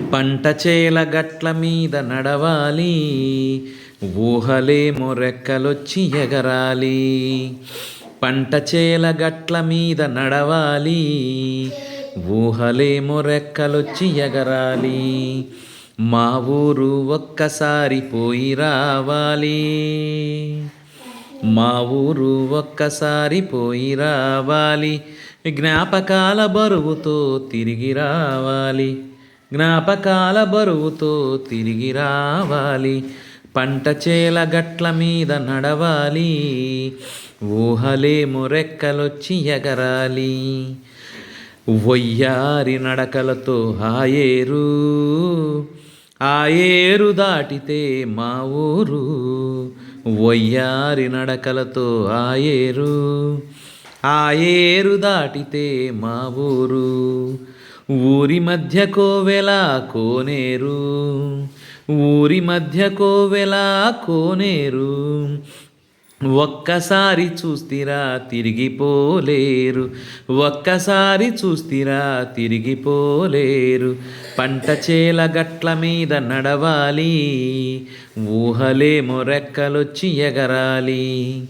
పంట చేల గట్ల మీద నడవాలి ఊహలేమో రెక్కలొచ్చి ఎగరాలి. పంట చేల గట్ల మీద నడవాలి ఊహలేమో రెక్కలొచ్చి ఎగరాలి. మా ఊరు ఒక్కసారి పోయి రావాలి. మా ఊరు ఒక్కసారి పోయి రావాలి. జ్ఞాపకాల బరువుతో తిరిగి రావాలి. జ్ఞాపకాల బరువుతో తిరిగి రావాలి. పంట చేల గట్ల మీద నడవాలి. ఊహలేమో రెక్కలొచ్చి ఎగరాలి. వయ్యారి నడకలతో హాయేరు ఆయేరు దాటితే మా ఊరు. వయ్యారి నడకలతో ఆయేరు. ఆయేరు దాటితే మా ఊరు. ఊరి మధ్య కోవెల కోనేరు. ఊరి మధ్య కోవెల కోనేరు. ఒక్కసారి చూస్తిరా తిరిగిపోలేరు. ఒక్కసారి చూస్తిరా తిరిగిపోలేరు. పంట చేల గట్ల మీద నడవాలి. ఊహలేమో రెక్కలొచ్చి ఎగరాలి.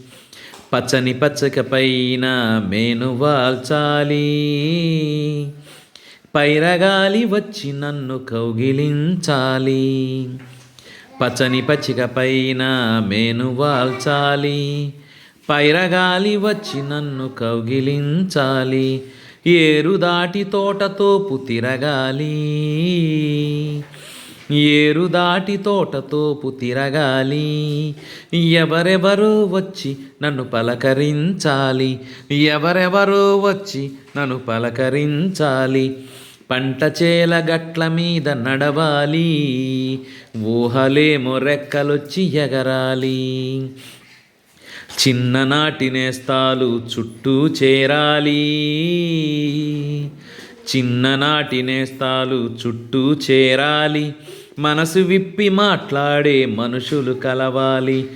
పచ్చని పచ్చక పైన మేను వాల్చాలి. పైరగాలి వచ్చి నన్ను కౌగిలించాలి. పచ్చని పచ్చిక పైన మేను వాల్చాలి. పైరగాలి వచ్చి నన్ను కౌగిలించాలి. ఏరు దాటి తోటతోపు తిరగాలి. ఏరు దాటి తోటతోపు తిరగాలి. ఎవరెవరో వచ్చి నన్ను పలకరించాలి. ఎవరెవరో వచ్చి నన్ను పలకరించాలి. పంట చేల గట్ల మీద నడవాలి ఊహలేమో రెక్కలొచ్చి ఎగరాలి. చిన్ననాటి నేస్తాలు చుట్టూ చేరాలి. చిన్ననాటి నేస్తాలు చుట్టూ చేరాలి. మనసు విప్పి మాట్లాడే మనుషులు కలవాలి.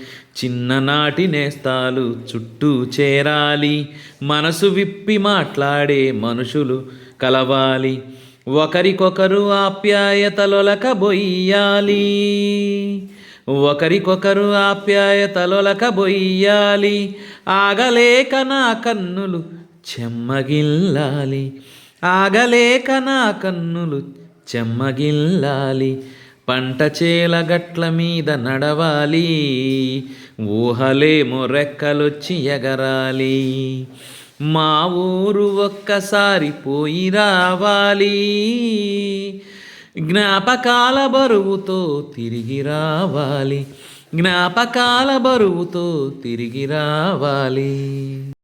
చిన్ననాటి నేస్తాలు చుట్టూ చేరాలి. మనసు విప్పి మాట్లాడే మనుషులు కలవాలి. ఒకరికొకరు ఆప్యాయతలొలకబొయ్యాలి. ఒకరికొకరు ఆప్యాయతలొలకబొయ్యాలి. ఆగలేక నా కన్నులు చెమ్మగిల్లాలి. ఆగలేక నా కన్నులు చెమ్మగిల్లాలి. పంట చేల గట్ల మీద నడవాలి. ఊహలేమో రెక్కలొచ్చి ఎగరాలి. మా ఊరు ఒక్కసారి పోయి రావాలి. జ్ఞాపకాల బరువుతో తిరిగి రావాలి. జ్ఞాపకాల బరువుతో తిరిగి రావాలి.